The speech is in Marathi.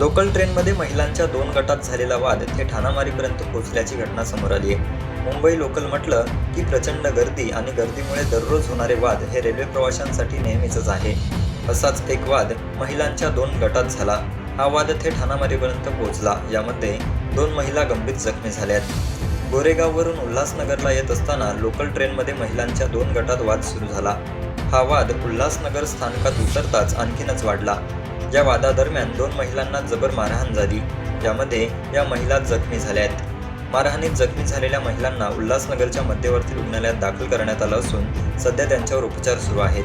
लोकल ट्रेनमध्ये महिलांच्या दोन गटात झालेला वाद हे ठाणामारीपर्यंत पोहोचल्याची घटना समोर आली आहे. मुंबई लोकल म्हटलं की प्रचंड गर्दी आणि गर्दीमुळे दररोज होणारे वाद हे रेल्वे प्रवाशांसाठी नेहमीचंच आहे. असाच एक वाद महिलांच्या दोन गटात झाला. हा वाद थेट ठाणामारीपर्यंत पोहोचला. यामध्ये दोन महिला गंभीर जखमी झाल्यात. गोरेगाववरून उल्हासनगरला येत असताना लोकल ट्रेनमध्ये महिलांच्या दोन गटात वाद सुरू झाला. हा वाद उल्हासनगर स्थानकात उतरताच आणखीनच वाढला. या वादादरम्यान दोन महिलांना जबर मारहाण झाली. यामध्ये या महिला जखमी झाल्या आहेत मारहाणीत जखमी झालेल्या महिलांना उल्हासनगरच्या मध्यवर्ती रुग्णालयात दाखल करण्यात आलं असून सध्या त्यांच्यावर उपचार सुरू आहेत.